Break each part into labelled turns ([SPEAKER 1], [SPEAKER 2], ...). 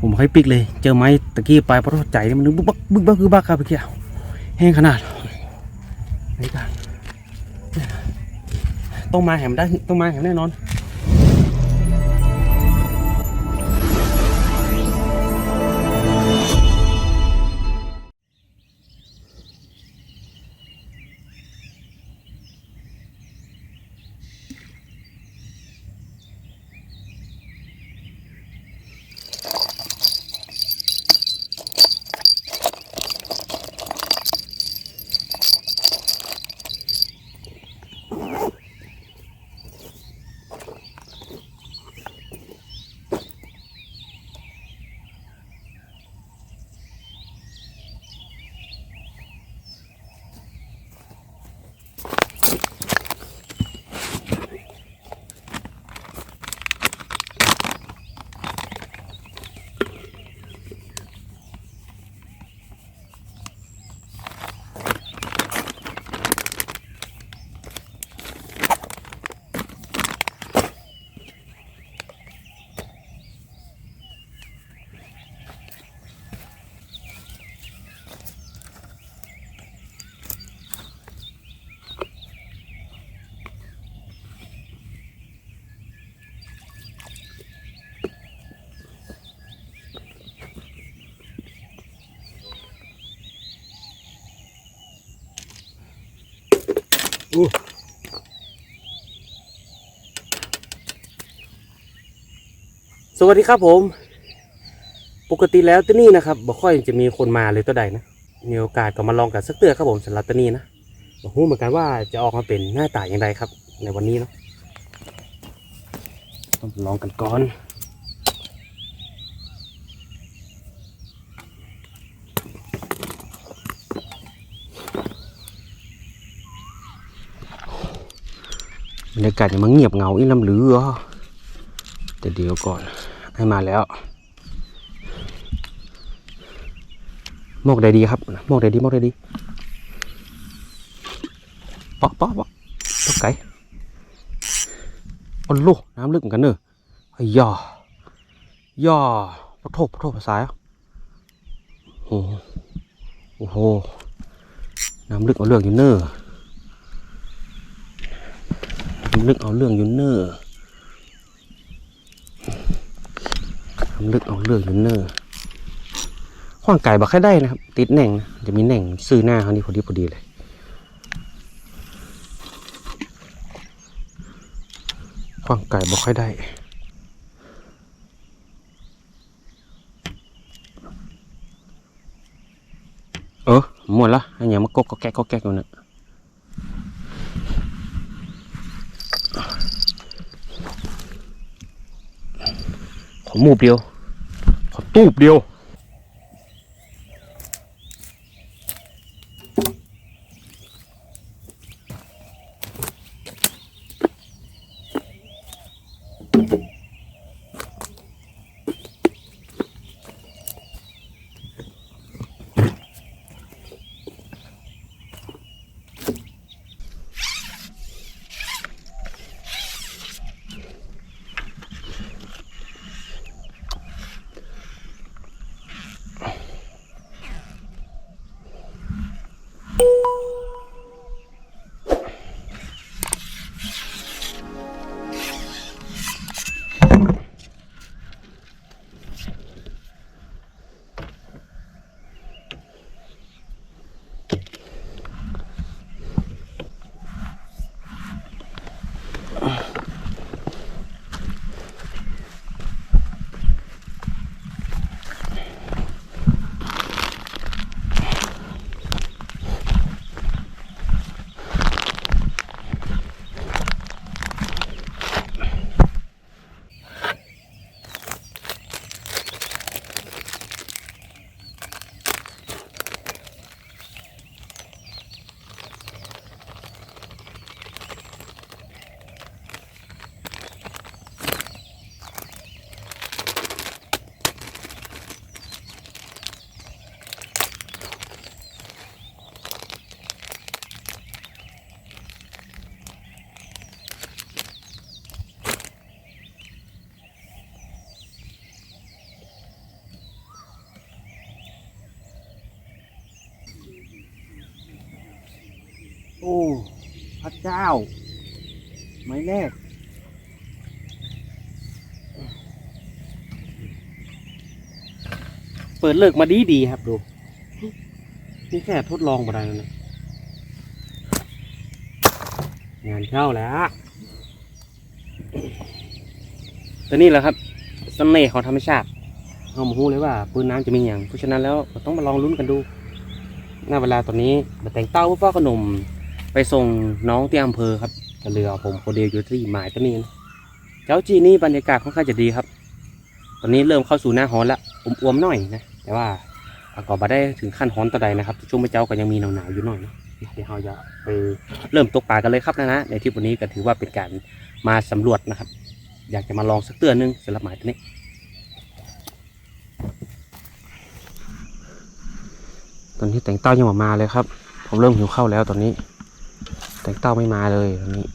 [SPEAKER 1] ผมให้ปิกเลย เจอไม้ตะกี้ไปเพราะใจมันนึกบึกบักบึกบักบึกบักครับพี่แกี้แห้งขนาดนี่กันต้องมาแหมได้ต้องมาแหมแน่นอน สวัสดีครับผม ปกติแล้วที่นี่นะครับบ่ค่อยจะมีคนมาเลยตัวใดนะ มีโอกาสก็มาลองกันสักเตือครับผมสำหรับตัวนี้นะบอกหูเหมือนกันว่าจะออกมาเป็นหน้าตาอย่างไรครับ ในวันนี้เนาะต้องลองกันก่อน บรรยากาศยังมันเงียบเงาอีลำหรืออแต่เดี๋ยวก่อนให้มาแล้วมอกได้ดีครับมอกได้ดีมอกได้ดีปอกปอกปอกปอกไก่โอ้โลน้ำลึกเหมือนกันเนอะไอ้ยาย่าปะโทษปะโทษภาษาโอ้โหโอ้โหน้ำลึกเอาเรื่องอยู่เนอะ ลึกเอาเรื่องอยู่เนอะน้ำลึกเอาเรื่องอยู่เนอะขว้างไก่บักแค่ได้นะครับ ติดแหน่งนะจะมีแหน่งซื้อหน้าเขานี่พอดีพอดีเลยขว้างไก่บักแค่ได้เออหมดละอันอย่างมากกก็แก๊กก็แก๊กอยู่นะข มูบเดียว ขอตูบเดียว อ้ พระเจ้า ไม้แรกเปิดเลิกมาดีดีครับดู นี่แค่ทดลองบ่ได้แล้วนะงานเข้าแล้วตัวนี้แหละครับเสน่ห์ของธรรมชาติเราไม่รู้เลยว่าปืนน้ำจะมีอย่าง เพราะฉะนั้นแล้วต้องมาลองลุ้นกันดู หน้าเวลาตอนนี้มาแต่งเต้าพ่อขนม ไปส่งน้องที่อำเภอครับกับเรือผมคนเดียวอยู่ที่หมายตัวนี้นะเจ้าจีนี่บรรยากาศค่อนข้างจะดีครับ ตอนนี้เริ่มเข้าสู่หน้าฮ้อนแล้วอวมๆหน่อยนะ แต่ว่าก็บ่ได้ถึงขั้นฮ้อนต่อใดนะครับช่วงเจ้าก็ยังมีหนาวๆอยู่หน่อยนะเดี๋ยวเราจะไปเริ่มตกปลากันเลยครับนะนะในทริปวันนี้ก็ถือว่าเป็นการมาสำรวจนะครับ อยากจะมาลองสักเตือนหนึงสำหรับหมายตัวนี้ตอนนี้แต่งเต้ายังมามาเลยครับ ผมเริ่มหิวข้าวแล้วตอนนี้ แต่งเต้าไม่มาเลยตอนนี้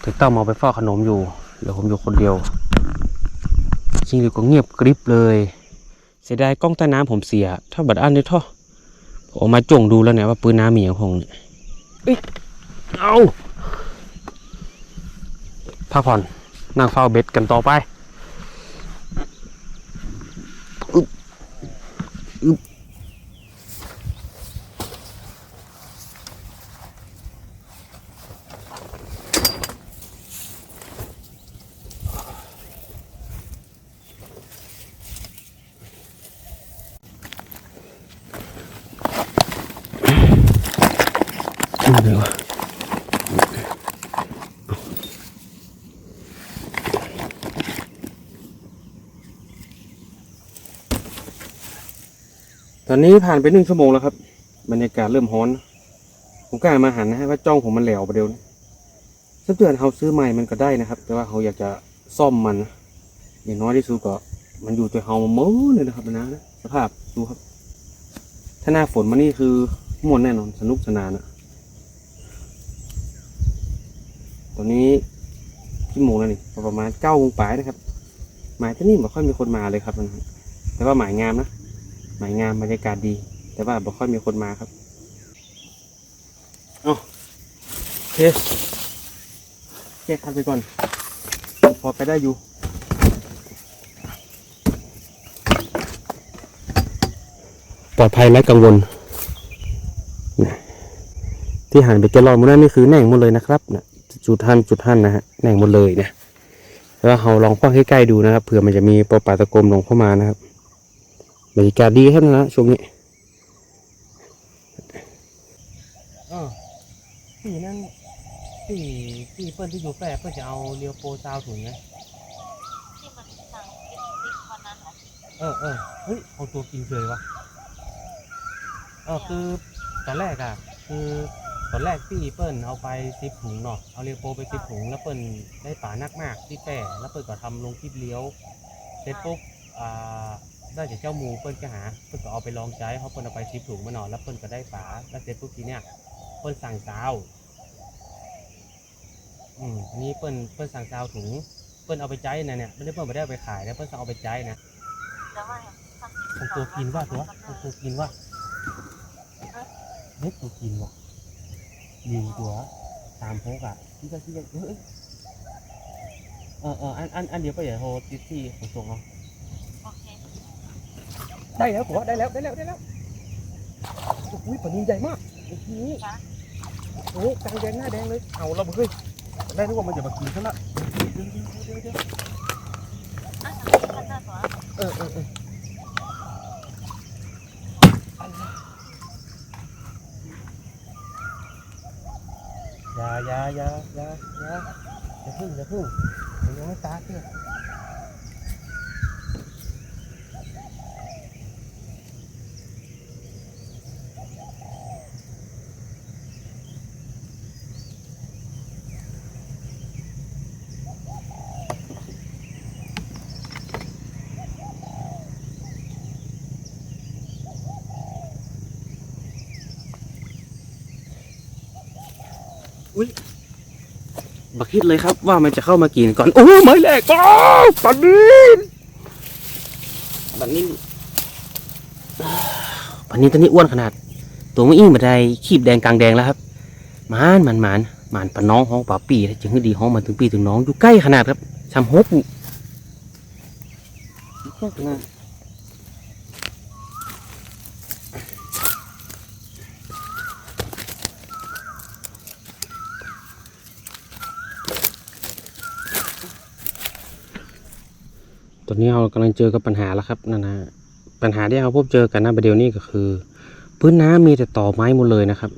[SPEAKER 1] แต่งเต้ามาไปเฝ้าขนมอยู่เหลือผมอยู่คนเดียวจริงหรือก็เงียบกริบเลย เสียดายกล้องใต้น้ำผมเสีย ถ้าบัดอันนี่ท่อผมเอามาจ่งดูแล้วเนี่ยว่าปืนน้ำมีอย่างพงเนี่ยเอ้ยเอาพักผ่อนนั่งเฝ้าเบ็ดกันต่อไป อนนี้ผ่านไปหนึ่งชั่วโมงแล้วครับ บรรยากาศเริ่มฮ้อน ผมกล้ามาหันนะฮะว่าจ้องผมมันแหลวไปเดี๋ยวนะถ้าเตือนเขาซื้อใหม่มันก็ได้นะครับ แต่ว่าเขาอยากจะซ่อมมันนะอย่างน้อยที่สุดก็มันอยู่ตัวเฮามาเมื่อเลยนะครับนะนะสภาพดูครับ ถ้าหน้าฝนมานี่คือม่วนแน่นอนสนุกสนานนะตอนนี้กี่โมงแล้วนี่ประมาณเก้าโมงปลายนะครับ หมายที่นี่ไม่ค่อยมีคนมาเลยครับนะแต่ว่าหมายงามนะ หมายงามบรรยากาศดี แต่ว่าไม่ค่อยมีคนมาครับเอาโอเคแก้คันไปก่อน พอไปได้อยู่ปลอดภัยและกังวล ที่หันไปแกลลอยหมดนั่นนี่คือแหน่งหมดเลยนะครับนะจุดท่านจุดท่านนะฮะแหน่งหมดเลยนะแล้วเราลองกว้างใกล้ๆดูนะครับเผื่อมันจะมีปลาปลาตะกรมลงเข้ามานะครับ บรรยากาศดีครับนะช่วงนี้ปีนั่นปีปีเปิ้ลที่อยู่แปะเปิ้ลจะเอาเรียวโปซาวถุงไง
[SPEAKER 2] ที่มันสั่งเป็นติ๊กวันนั้นเหรอ
[SPEAKER 1] เออเออเฮ้ยเอาตัวกินเลยวะเออคือตอนแรกอะ คือตอนแรกพี่เปิ้ลเอาไปสิบถุงเนาะเอาเรียวโปไปสิบถุงแล้วเปิ้ลได้ป่านักมากที่แปะแล้วเปิ้ลก็ทำลงคลิปเลี้ยวเสร็จปุ๊บอ่า ได้จากเจ้าหมูเปิ้ลก็หาเปิ้ลก็เอาไปลองใจเขาเปิ้ลเอาไปสิบถุงมาเนาะแล้วเปิ้ลก็ได้ป่าแล้วเสร็จปุ๊บทีเนี้ยเปิ้ลสั่งซาวอืมอันนี้เปิ้ลเปิ้ลสั่งซาวถุงเปิ้ลเอาไปใจนะเนี่ยไม่ได้เปิ้ลไม่ได้เอาไปขายนะเปิ้ลสั่งเอาไปใจนะ
[SPEAKER 2] แล้วว่าทำ
[SPEAKER 1] ของตัวกินว่าตัวตัวกินว่าเล็กตัวกินว่ะดีตัวตามพกอะที่จะที่จะเฮ้ยเออเอออันอันอันเดียวไปอย่โทรติที่ขนส่งเอา
[SPEAKER 2] โอเค
[SPEAKER 1] ได้แล้วผัวได้แล้วได้แล้วได้แล้วอุ้ยปลานินใหญ่มากโอ้โหโอ้กลางแดงหน้าแดงเลยเอาเราเฮ้ยได้รู้ว่ามันจะมากินซะละเดี๋ยวเดี๋ยวเดี๋ยวเดี๋ยว
[SPEAKER 2] อะเอ
[SPEAKER 1] อเออเอออย่าอย่าอย่าอย่าอย่าอย่าพึ่งอย่าพึ่งยังไม่ตายเพื่อ คิดเลยครับ ว่ามันจะเข้ามากินก่อน โอ้ไม่แหลกปลานินปลานินวันนี้ตอนนี้อ้วนขนาด ตัวไม่อิ่งบันไดขีบแดงกลางแดงแล้วครับมานมันมานมานปะน้องห้องป่าปีจึงดีห้องมาถึงปีถึงน้องอยู่ใกล้ขนาดครับชำฮกนี่ใกล้ขนาด ตอนนี้เรากำลังเจอกับปัญหาแล้วครับนั่นนะปัญหาที่เราพบเจอกันนะประเดี๋ยวนี้ก็คือ พื้นน้ำมีแต่ต่อไม้หมดเลยนะครับ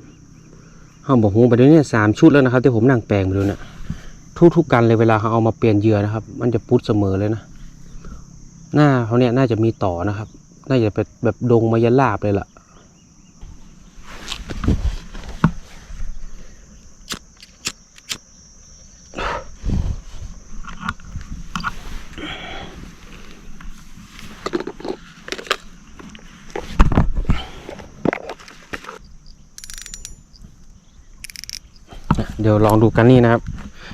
[SPEAKER 1] เขาบอกหูประเดี๋ยวนี้สามชุดแล้วนะครับที่ผมนั่งแปลงไปดูเนี่ยทุกๆกันเลยเวลาเขาเอามาเปลี่ยนเหยื่อนะครับ มันจะพุดเสมอเลยนะ หน้าเขาเนี่ยน่าจะมีต่อนะครับ น่าจะเป็นแบบดงมายาลาบเลยล่ะ เดี๋ยวลองดูกันนี่นะครับ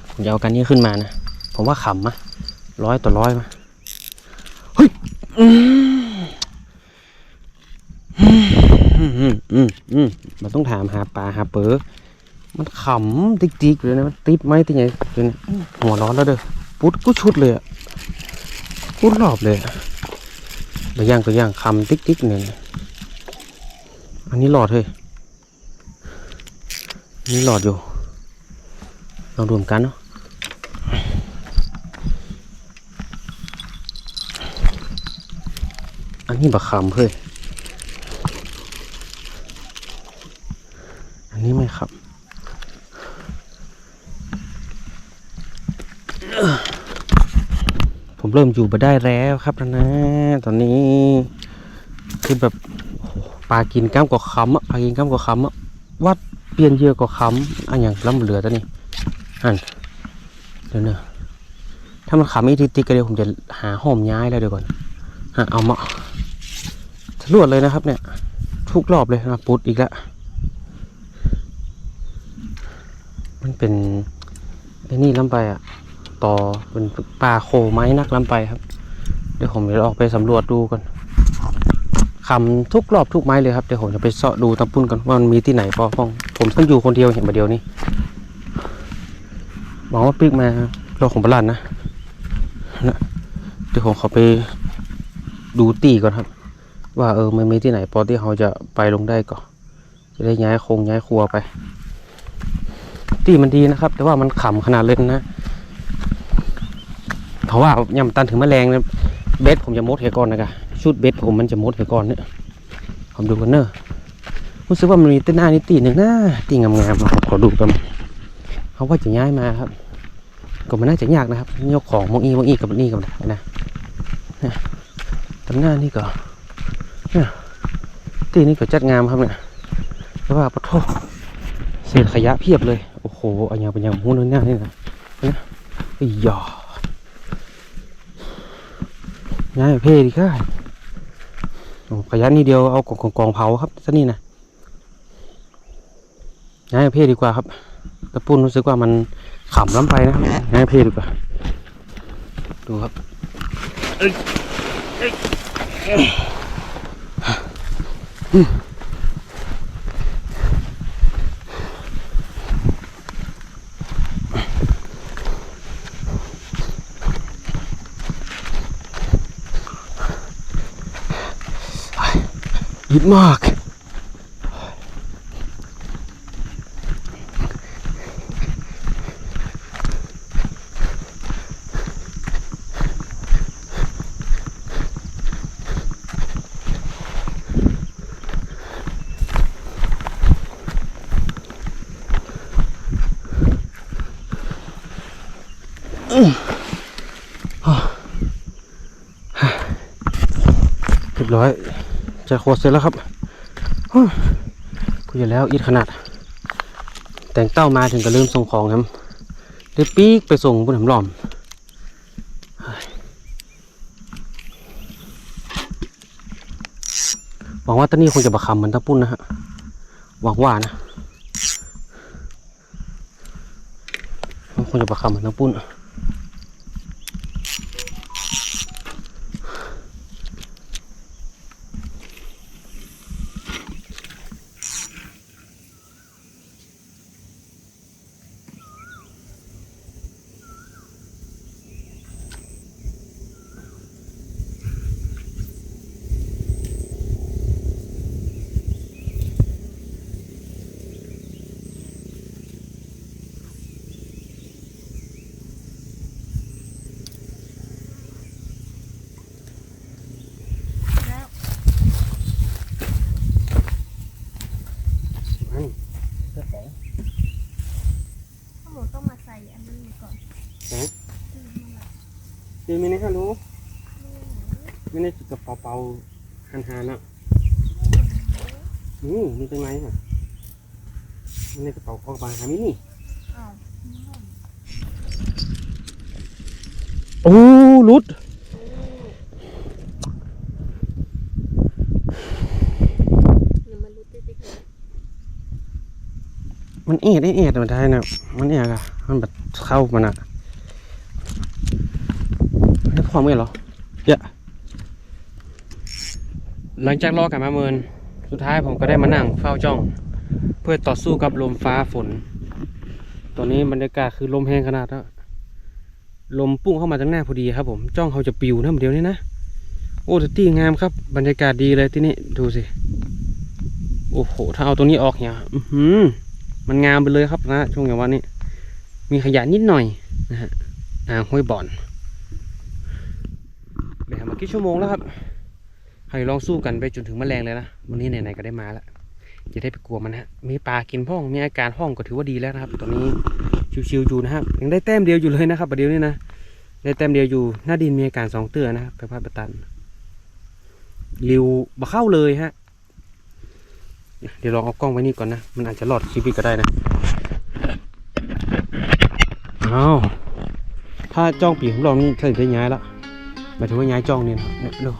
[SPEAKER 1] ผมจะเอากันนี้ขึ้นมานะผมว่าขำมะร้อยต่อร้อยมาเฮ้ยอืมอืมอืมอืมมันต้องถามหาปลาหาเป๋อมันขำติ๊กๆเลยนะมันติดไหมติดไงเลยนะหัวร้อนแล้วเด้อปุ๊ดก็ชุดเลยอะปุ๊ดรอบเลยอะตัวย่างตัวย่างคำติ๊กๆเนี่ยอันนี้หลอดเฮ้ยนี่หลอดอยู่ ลองรวมกันเนาะอันนี้บักคำเฮ้ยอันนี้ไม่ครับผมเริ่มอยู่มาได้แล้วครับนะ ตอนนี้คือแบบปลากินก้ามกว่าคำอะปลากินก้ามกว่าคำอะวัดเปลี่ยนเยื่อกว่าคำอันอย่างล้ำเหลือตัวนี้ อันเดี๋ยวเนอะถ้ามันขาไม่ติดติดกันเดี๋ยวผมจะหาห้อมย้ายแล้วเดี๋ยวก่อนหาเอามาทะลวดเลยนะครับ เนี่ย ทุกรอบเลยนะปุ๊ดอีกแล้วมันเป็นไอ้นี่ล้ำไปอะ ต่อเป็นปลาโคไม้นักล้ำไปครับ เดี๋ยวผมจะออกไปสำรวจดูก่อนคำทุกรอบทุกไม้เลยครับเดี๋ยวผมจะไปเสาะดูตะปุ้นก่อนว่ามันมีที่ไหนพอฟ้อง ผมต้องอยู่คนเดียวเห็นมาเดียวนี้ หวังว่าปิกมาโลกของบลันนะนะเดี๋ยวผมขอไปดูตีก่อนครับ ว่าเออมันมีที่ไหน พอที่เขาจะไปลงได้ก่อนจะได้ย้ายโครงย้ายครัวไป ตีมันดีนะครับ แต่ว่ามันขำขนาดเล่นนะเพราะว่ายำตันถึงแมลงเนี่ยเบ็ดผมจะมดเหก่อนนะครับชุดเบ็ดผมมันจะมดเหก่อนเนี่ยผมดูกันเนอะรู้สึกว่ามันมีต้นหน้านี่ตีหนึ่งนะตีงามๆขอดูกัน เขาว่าจะย้ายมาครับ ก็มันน่าจะยากนะครับ ยกของมองอีมองอีกับนี่กับนะนะนะตำหน้านี่ก็เนี่ยตีนี่ก็จัดงามครับเนี่ยแต่ว่าปะโทเศษขยะเพียบเลย โอ้โหอันยังเป็นยังหูนนหน้านี่นะนะไอ้ยาย้ายเพ่ดีค่ะโอ้ขยะนี่เดียวเอากองกองเผาครับซะนี่นะย้ายเพ่ดีกว่าครับ ตะปุ้นรู้สึกว่ามันขำล้ำไปนะครับง่ายเพลดีกว่าดูครับเอ้ยเอ้ยอืมยิดมาก บร้อย จะโคตรเสร็จแล้วครับฮู้คุยแล้วอีดขนาด แต่งเต้ามาถึงก็ลืมส่งของครับได้ปีกไปส่งบนหำหล่อมหวังว่าตอนนี้คงจะบะคำเหมือนตะปุ้นนะฮะหวังว่านะคงจะบะคำเหมือนตะปุ้น อ เจอ ไหมเนี่ยฮัลโหลไม่ได้กระเป๋าเป๋าหันหันๆอะนี่มีตรงไหนอะไม่ได้กระเป๋าของบางหามินี่
[SPEAKER 2] อ้าว
[SPEAKER 1] โอ้รุด
[SPEAKER 2] เดี๋ยวมันรู้ติ๊กๆเลย
[SPEAKER 1] มันเอ็ดเอ็ดเอ็ดมันได้นะมันเอ็ดอะมันแบบเข้ามันอะนี่ ความเอ็ดเหรอเยอะหลังจากรอกันมาเมิน สุดท้ายผมก็ได้มานั่งเฝ้าจ้อง เพื่อต่อสู้กับลมฟ้าฝน ตอนนี้บรรยากาศคือลมแห้งขนาดแล้วลมพุ่งเข้ามาจากหน้าพอดีครับผม จ้องเขาจะปิวนะเดี๋ยวนี้นะ โอ้แต่ตี้งามครับ บรรยากาศดีเลยที่นี่ดูสิ โอ้โห ถ้าเอาตรงนี้ออกเนี่ยอือหือมันงามไปเลยครับนะ ช่วงอย่างวันนี้ มีขยะนิดหน่อยนะฮะอ่างห้วยบ่อน ไปหามากี่ชั่วโมงแล้วครับให้ลองสู้กันไปจนถึงแมลงเลยนะ วันนี้ไหนๆก็ได้มาแล้วจะได้ไปกลัวมันฮะ มีปลากินพ่อง มีอาการห้องก็ถือว่าดีแล้วนะครับ ตอนนี้ชิวๆอยู่นะครับ ยังได้แต้มเดียวอยู่เลยนะครับประเดี๋ยวนี้นะ ได้แต้มเดียวอยู่ หน้าดินมีอาการสองเตือนะครับไปพาดประตัน ริวบะเข้าเลยฮะ เดี๋ยวลองเอากล้องไว้นี่ก่อนนะ มันอาจจะรอดชีวิตก็ได้นะอ้าวถ้าจ้องปีของเรานี่ถ้าจะย้ายละ หมายถึงว่าย้ายจองเนี่ยนะเนี่ยดู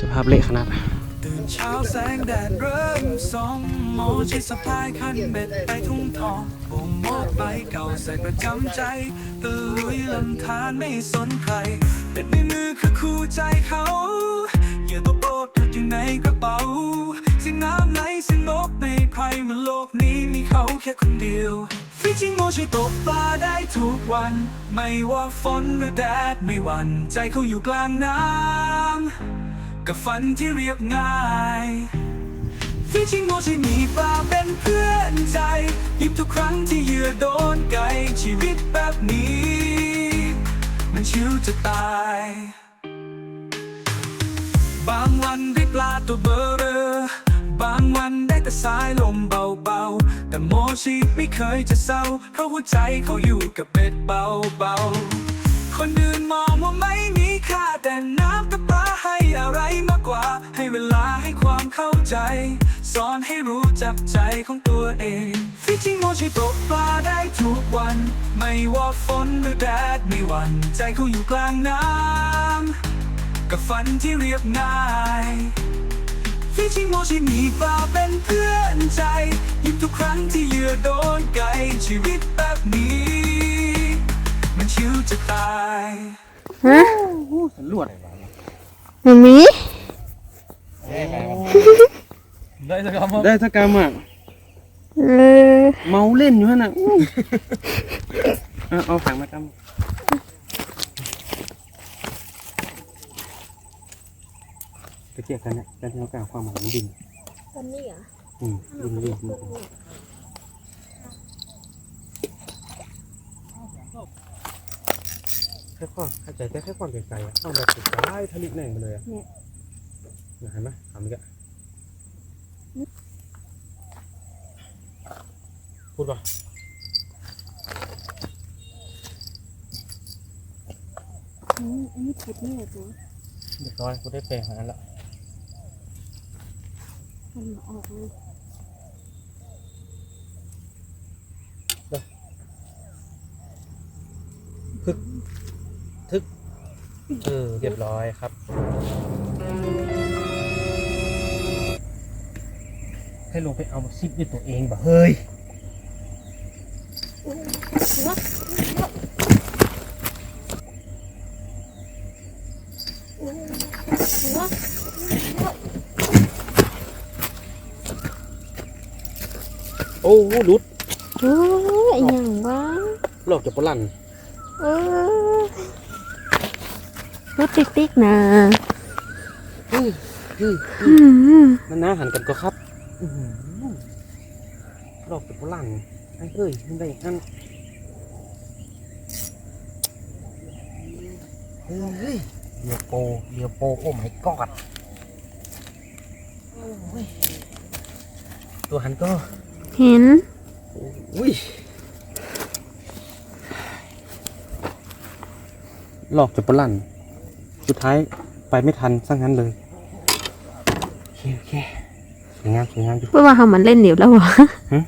[SPEAKER 1] สภาพเละขนาด
[SPEAKER 3] ตื่นเช้าแสงแดดเริ่มส่องโมจิตสะพายคันเบ็ดไปทุ่งทองผมมอบใบเก่าใส่ประจำใจตะลุยลำธารไม่สนใครเบ็ดในมือคือคู่ใจเขาเหยื่อตัวโปรดอยู่ในกระเป๋าสิ่งน้ำไหล นกในใครมันโลกนี้มีเขาแค่คนเดียว ฟิชิงโมช่วยตกปลาได้ทุกวัน ไม่ว่าฝนหรือแดดไม่หวั่นใจเขาอยู่กลางน้ำกับฝันที่เรียบง่ายฟิชิงโมที่มีปลาเป็นเพื่อนใจยิบทุกครั้งที่เหยื่อโดนไกลชีวิตแบบนี้ มันชิวจะตายบางวันได้ปลาตัวเบอรอ บางวันได้แต่สายลมเบาๆ แต่โมชีไม่เคยจะเศร้า เพราะหัวใจเขาอยู่กับเบ็ดเบาๆ คนอื่นมองว่าไม่มีค่าแต่น้ำกับปลาให้อะไรมากกว่า ให้เวลาให้ความเข้าใจ สอนให้รู้จักใจของตัวเองฟิชิงโมชิตกปลาได้ทุกวัน ไม่ว่าฝนหรือแดดไม่วัน ใจเขาอยู่กลางน้ำกับฝันที่เรียบง่าย ฟิชิโมชิมีปลาเป็นเพื่อนใจหยิบทุกครั้งที่เหยื่อโดนไกลชีวิตแบบนี้ มันชิวจะตาย
[SPEAKER 4] ฮะ
[SPEAKER 1] สันลวด
[SPEAKER 4] มันมี
[SPEAKER 3] ได้สักคำ
[SPEAKER 1] ได้ทักกรรมอะ
[SPEAKER 4] เออ
[SPEAKER 1] เมาเล่นอยู่ฮะน่ะอู้เอาเอาถังมากำไป เจียกันเนี่ยแล้วที่เขากล่าวความหมายมันดิน
[SPEAKER 2] ตอนนี้เหรอ
[SPEAKER 1] อืมดินดินดินแค่ข้อเข้าใจแต่แค่ความไกลๆอะต้องแบบสุดท้ายทะลุแหน่งไปเลยอะเนี่ยเห็นไหมทำอีกอะพูดป่ะ
[SPEAKER 4] อืมอันนี้ผิดนี่เหรอตัว
[SPEAKER 1] เรียบร้อยกูได้แปลงของนั้นละ
[SPEAKER 4] มันมาออกเลย
[SPEAKER 1] เออเรียบร้อยครับ ให้ลงไปเอาซิปด้วยตัวเองบ่เฮ้ย โอ้หลุด
[SPEAKER 4] โอ้ยอหย่างวะ
[SPEAKER 1] หลอกจากปลัน
[SPEAKER 4] เออรถติ๊กติ๊กๆนะ
[SPEAKER 1] อื้ออื้อ
[SPEAKER 4] อืม
[SPEAKER 1] นั่นนะหันกันก็ครับอื้อหือหลอกจากปลันไอ้เฮ้ยมันได้นั่นเฮ้ยเรียวโปเรียวโปโอ้ my god โอ้ยตัวหันก็
[SPEAKER 4] เห็น
[SPEAKER 1] อุ้ยลอกจะปลั่น สุดท้ายไปไม่ทันซะงั้นเลย โอเคโอเคสวยงามสวยงามอยู่
[SPEAKER 4] เพื่อว่าเฮามันเล่นเดี๋ยวแล้ววะ
[SPEAKER 1] หึ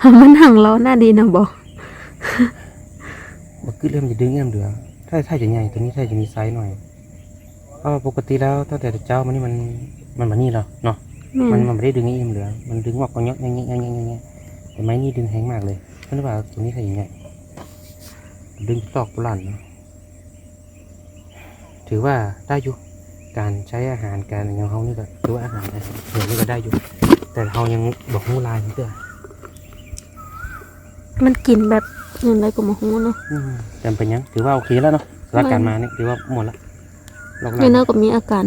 [SPEAKER 4] เฮามันหังล้อหน้าดีนะบอก
[SPEAKER 1] บักกึดเริ่มจะดึงเริ่มเหลือถ้าถ้าจะใหญ่ตัวนี้ถ้าจะมีไซส์หน่อยเพราะว่าปกติแล้วตั้งแต่เจ้ามันนี่มันมันแบบนี้เหรอเนาะ
[SPEAKER 4] แม่
[SPEAKER 1] มัน
[SPEAKER 4] น
[SPEAKER 1] มันไม่ได้ดึงให้อิ่มเหลือ มันดึงวอกก็เงี้ยเงี้ยเงี้ยเงี้ยเงี้ยเงี้ย แต่ไม้นี่ดึงแห้งมากเลยเพราะว่าตัวนี้ถ้าอย่างเงี้ยดึงตอกปลั่นเนาะถือว่าได้อยู่การใช้อาหารการอย่างเขานี่ก็ถือว่าอาหารนะเดี๋ยวนี้ก็ได้อยู่ แต่เขายังบอกหูลายนี่เด้อ
[SPEAKER 4] มันกินแบบอย่างไรก็มาฮู้เนาะ
[SPEAKER 1] อืมจำเป็นยังถือว่าโอเคแล้วเนาะสำหรับการมาเนี่ยถือว่าหมดละลอก
[SPEAKER 4] เนี่
[SPEAKER 1] ลายย
[SPEAKER 4] เนาะก็มีอาการ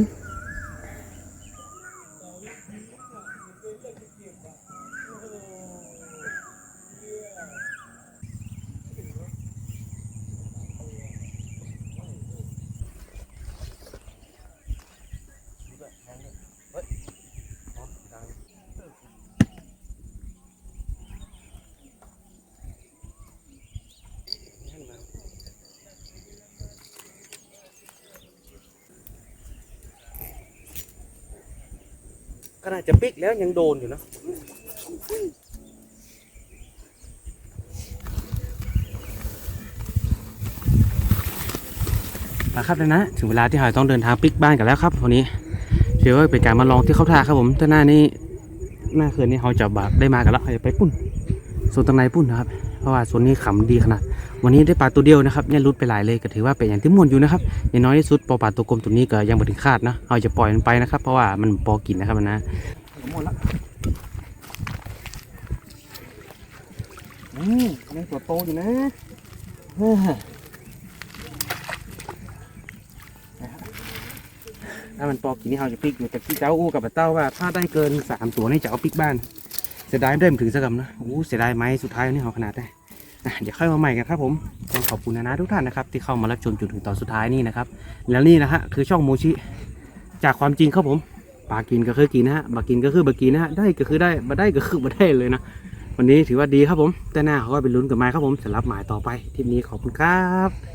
[SPEAKER 1] แล้วยังโดนอยู่นะมาครับเลยนะถึงเวลาที่เราต้องเดินทางปิกบ้านกันแล้วครับวันนี้ถือว่าเป็นการมาลองที่เขาท่าครับผมแต่หน้านี้หน้าเขื่อนนี้เราจะแบบได้มากันแล้วเราจะไปปุ้นส่วนตรงในปุ้นนะครับเพราะว่าส่วนนี้ขำดีขนาด วันนี้ได้ปลาตัวเดียวนะครับเนี่ยรุดไปหลายเลยก็ถือว่าเป็นอย่างที่ม่วนอยู่นะครับอย่างน้อยที่สุดปลาปลาตัวกลมตัวนี้ก็ยังไม่ถึงคาดนะเราจะปล่อยมันไปนะครับ เพราะว่ามันปอกินนะครับมัน นะหมดละอืมนี่ตัวโตอยู่นะถ้ามันปอกินนี่เราจะปิกอยู่แต่ที่เจ้าอู้กับเต้าว่าถ้าได้เกินสามตัวนี่จะเอาปิกบ้านเสียดายไม่ได้มถึงสักคำนะโอ้เสียดายไหมสุดท้ายนี่เอาขนาดได้อ่เดี๋ยวค่อยมาใหม่กันครับผมต้องขอบคุณนะนะทุกท่านนะครับที่เข้ามารับชมจนถึงตอนสุดท้ายนี่นะครับ แล้วนี่นะฮะคือช่องโมชิ จากความจริงครับผม ปากินก็คือกินนะฮะบากินก็คือบากินนะฮะได้ก็คือได้บาได้ก็คือมาได้เลยนะวันนี้ถือว่าดีครับผมแต่หน้าเขาก็ไปลุ้นกับไม้ครับผมสำหรับหมายต่อไปทริปนี้ขอบคุณครับ